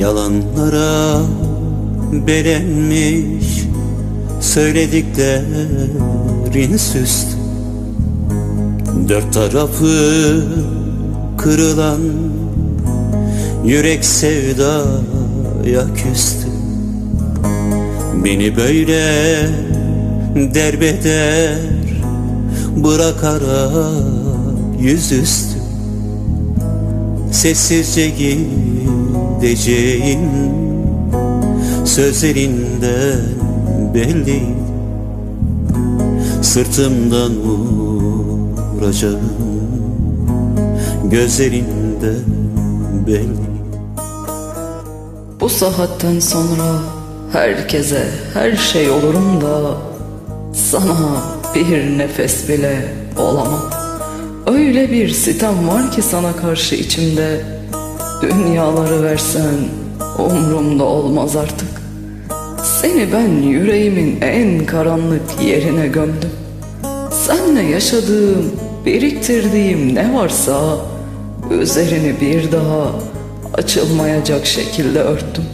Yalanlara belenmiş Söylediklerin süslü Dört tarafı kırılan Yürek sevdaya küstü. Beni böyle derbeder Bırakarak yüzüstü. Sessizce gideceğim Sözlerinden belli. Sırtımdan vuracağım Gözlerinden belli. Bu saatten sonra herkese her şey olurum da sana bir nefes bile olamam. Öyle bir sitem var ki sana karşı içimde dünyaları versen umrumda olmaz artık. Seni ben yüreğimin en karanlık yerine gömdüm. Senle yaşadığım, biriktirdiğim ne varsa üzerini bir daha açılmayacak şekilde örttüm.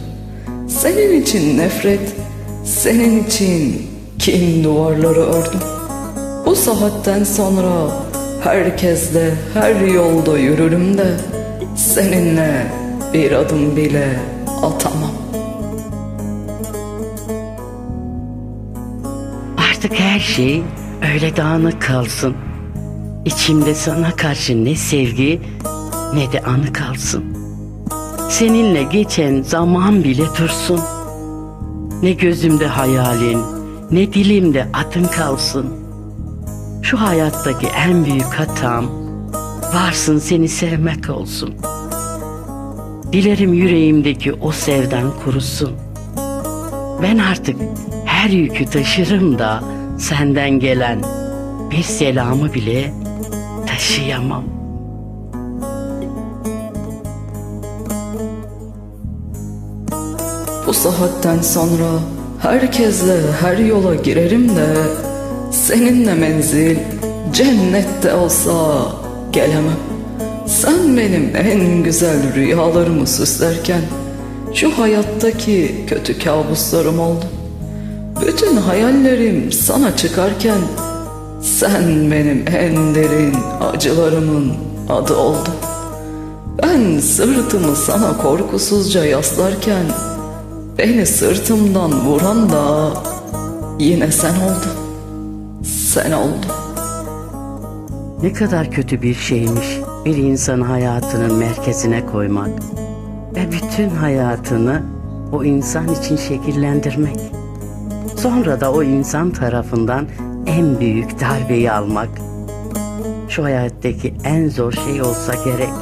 Senin için nefret, senin için kin duvarları ördüm. Bu saatten sonra herkesle her yolda yürürüm de seninle bir adım bile atamam. Artık her şey öyle dağınık kalsın. İçimde sana karşı ne sevgi ne de anı kalsın. Seninle geçen zaman bile dursun. Ne gözümde hayalin, ne dilimde adın kalsın. Şu hayattaki en büyük hatam varsın seni sevmek olsun. Dilerim yüreğimdeki o sevdan kurusun. Ben artık her yükü taşırım da senden gelen bir selamı bile taşıyamam. Bu saatten sonra herkesle her yola girerim de seninle menzil cennette olsa gelemem. Sen benim en güzel rüyalarımı süslerken şu hayattaki kötü kabuslarım oldu. Bütün hayallerim sana çıkarken sen benim en derin acılarımın adı oldun. Ben sırtımı sana korkusuzca yaslarken Beni sırtımdan vuran da yine sen oldun. Sen oldun. Ne kadar kötü bir şeymiş bir insan hayatının merkezine koymak ve bütün hayatını o insan için şekillendirmek. Sonra da o insan tarafından en büyük darbeyi almak. Şu hayattaki en zor şey olsa gerek.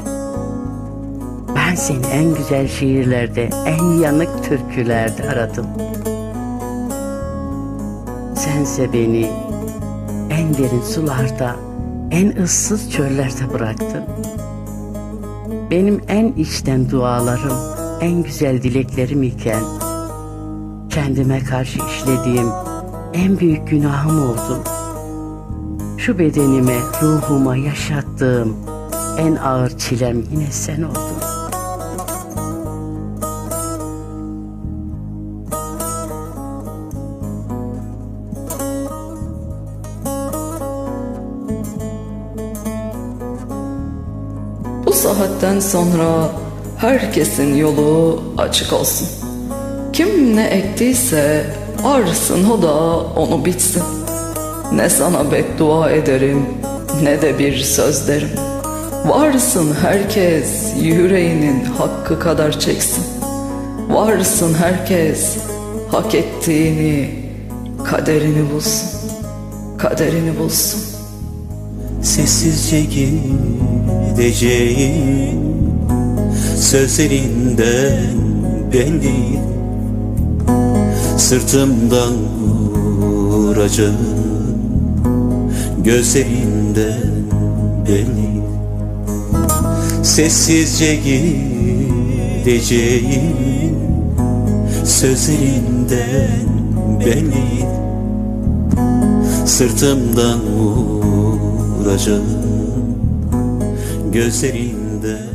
Ben seni en güzel şiirlerde, en yanık türkülerde aradım. Sense beni en derin sularda, en ıssız çöllerde bıraktın. Benim en içten dualarım, en güzel dileklerim iken, kendime karşı işlediğim en büyük günahım oldu. Şu bedenime, ruhuma yaşattığım en ağır çilem yine sen oldun. Saatten sonra herkesin yolu açık olsun. Kim ne ektiyse arsın o da onu bitsin. Ne sana beddua ederim ne de bir söz derim. Varsın herkes yüreğinin hakkı kadar çeksin. Varsın herkes hak ettiğini kaderini bulsun. Kaderini bulsun. Sessizce gideceğim. Sözlerinden belli Sırtımdan vuracağım. Gözlerinden belli Sessizce gideceğim. Sözlerinden belli Sırtımdan vuracağım gözlerinde.